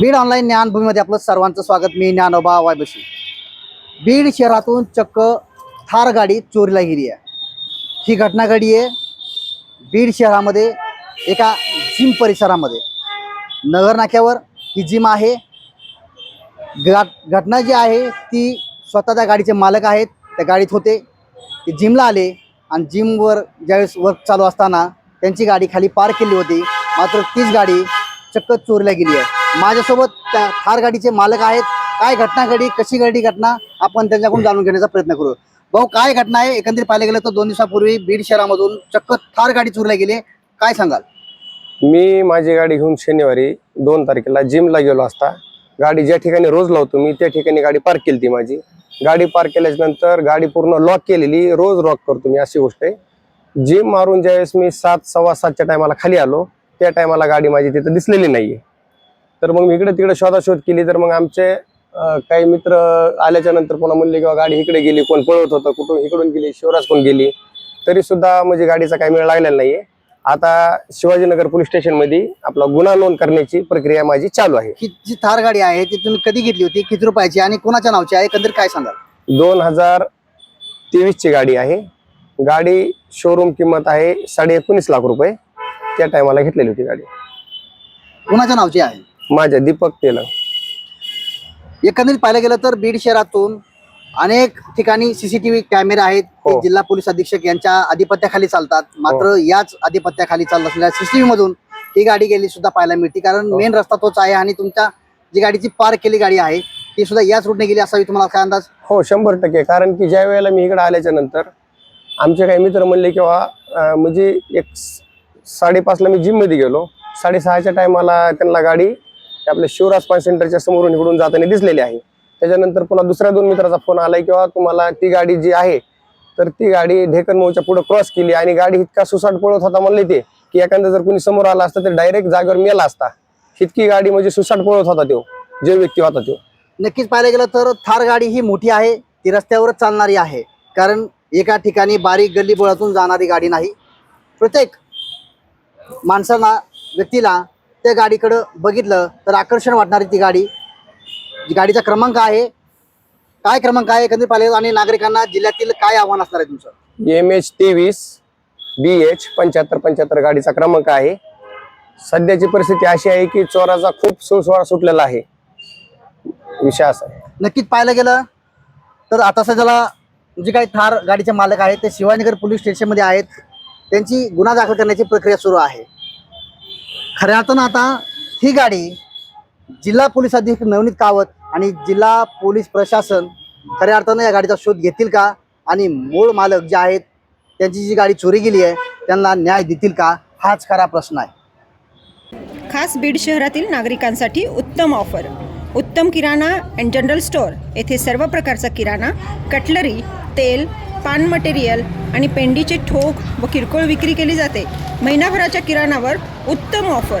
Beed online ज्ञानभूमीमध्ये आपलं सर्वांचं स्वागत. मी ज्ञानोबा वायबशी. बीड शहरातून चक्क थार गाडी चोरीला गेली आहे. ही घटना घडी आहे बीड शहरामध्ये एका जिम परिसरामध्ये. नगर नाक्यावर ही जिम आहे. घटना जी आहे ती स्वतः त्या गाडीचे मालक आहेत. त्या गाडीत होते. ते जिमला आले. आणि जिमवर ज्यावेळेस वर्क चालू असताना त्यांची गाडी खाली पार्क केली होती. मात्र तीच गाडी चक्क चोरल्या गेली आहे. माझ्यासोबत त्या थार गाडीचे मालक आहेत. काय घटना घडी कशी घडली घटना? आपण त्यांच्याकडून जाणून घेण्याचा प्रयत्न करू. भाऊ काय घटना आहे? एकंदरीत पाहायला गेलं तर दोन दिवसापूर्वी बीड शहरामधून चक्क थार गाडी चोरल्या गेली काय सांगाल? मी माझी गाडी घेऊन शनिवारी दोन तारखेला जिमला गेलो असता. गाडी ज्या ठिकाणी रोज लावतो मी त्या ठिकाणी गाडी पार्क केली ती माझी. गाडी पार्क केल्याच्यानंतर गाडी पूर्ण लॉक केलेली रोज लॉक करतो मी अशी गोष्ट आहे. जिम मारून ज्यावेळेस मी सात सव्वा सातच्या टायमाला खाली आलो त्या टायमाला गाडी माझी तिथं दिसलेली नाहीये. तर मग मी इकडे तिकडे शोधाशोध केली तर मग आमचे काही मित्र आल्याच्यानंतर पुन्हा म्हणले किंवा गाडी इकडे गेली कोण पळवत होतं कुठून इकडून गेली शिवराज कोण गेली? तरी सुद्धा म्हणजे गाडीचा काही वेळ लागलेला नाहीये. आता शिवाजीनगर पोलीस स्टेशनमध्ये आपला गुन्हा नोंद करण्याची प्रक्रिया माझी चालू आहे. ही जी थार गाडी आहे ती तुम्ही कधी घेतली होती? किती रुपयाची आणि कोणाच्या नावची आहे? एकंदरीत काय सांगाल? दोन हजार तेवीस ची गाडी आहे. गाडी शोरूम किंमत आहे साडे एकोणीस लाख रुपये. त्या टायमाला घेतलेली होती गाडी. कोणाच्या नावची आहे? माझ्या दीपक तेलंग. एकंदरीत पाहायला गेलं तर बीड शहरातून अनेक ठिकाणी सीसीटीव्ही कॅमेरे आहेत. ते हो. जिल्हा पोलीस अधीक्षक यांच्या अधिपत्याखाली चालतात. मात्र याच अधिपत्याखाली चालत असलेल्या सीसीटीव्ही मधून ही गाडी गेली सुद्धा पाहायला मिळते. कारण हो. मेन रस्ता तोच आहे आणि तुमच्या जी गाडीची पार्क केली गाडी आहे ती सुद्धा याच रूटने गेली असावी. तुम्हाला काय अंदाज? हो शंभर टक्के. कारण की ज्या वेळेला मी इकडे आल्याच्यानंतर आमचे काही मित्र म्हणले किंवा अं, म्हणजे एक स- साडेपाचला मी जिममध्ये गेलो. साडेसहाच्या टायमाला त्यांना गाडी आपल्या शिवराज पान सेंटरच्या समोरून इकडून जाताना दिसलेली आहे. त्याच्यानंतर पुन्हा दुसऱ्या दोन मित्राचा फोन आलाय किंवा तुम्हाला ती गाडी जी आहे तर ती गाडी ढेकनमऊच्या पुढे क्रॉस केली आणि गाडी इतका सुसाट पळत होता म्हणले ते की एखादा जर कोणी समोर आला असता तर डायरेक्ट जागेवर मेला असता. इतकी गाडी म्हणजे सुसाट पळत होता तो जे व्यक्ती होता तो. नक्कीच पाहायला गेलं तर थार गाडी ही मोठी आहे ती रस्त्यावरच चालणारी आहे. कारण एका ठिकाणी बारीक गल्ली बोळातून जाणारी गाडी नाही. प्रत्येक माणसाला व्यक्तीला त्या गाडीकडं बघितलं तर आकर्षण वाटणारी ती गाडी. जी गाडीचा क्रमांक आहे काय क्रमांक आहे एकंदरीत पाहिलं आणि नागरिकांना जिल्ह्यातील काय आव्हान असणार आहे तुमचं? एम एच तेवीस बी एच पंच्याहत्तर पंच्याहत्तर गाडीचा क्रमांक आहे. सध्याची परिस्थिती अशी आहे की चोराचा खूप सुळसुळा सुटलेला आहे. विषय असा आहे. नक्कीच पाहायला गेलं तर आता सध्याला जे काही थार गाडीचे मालक आहेत ते शिवाजीनगर पोलीस स्टेशनमध्ये आहेत. त्यांची गुन्हा दाखल करण्याची प्रक्रिया सुरू आहे. खऱ्या अर्थानं आता ही गाडी जिल्हा पोलीस अधीक्षक नवनीत कावत आणि जिल्हा पोलीस प्रशासन खऱ्या अर्थानं या गाडीचा शोध घेतील का? आणि मूळ मालक जे आहेत त्यांची जी गाडी चोरी गेली आहे त्यांना न्याय देतील का? हाच खरा प्रश्न आहे. खास बीड शहरातील नागरिकांसाठी उत्तम ऑफर. उत्तम किराणा अँड जनरल स्टोअर येथे सर्व प्रकारचा किराणा कटलरी तेल पान मटेरियल आणि पेंडीचे ठोक व किरकोळ विक्री केली जाते. महिनाभराच्या किराणावर उत्तम ऑफर.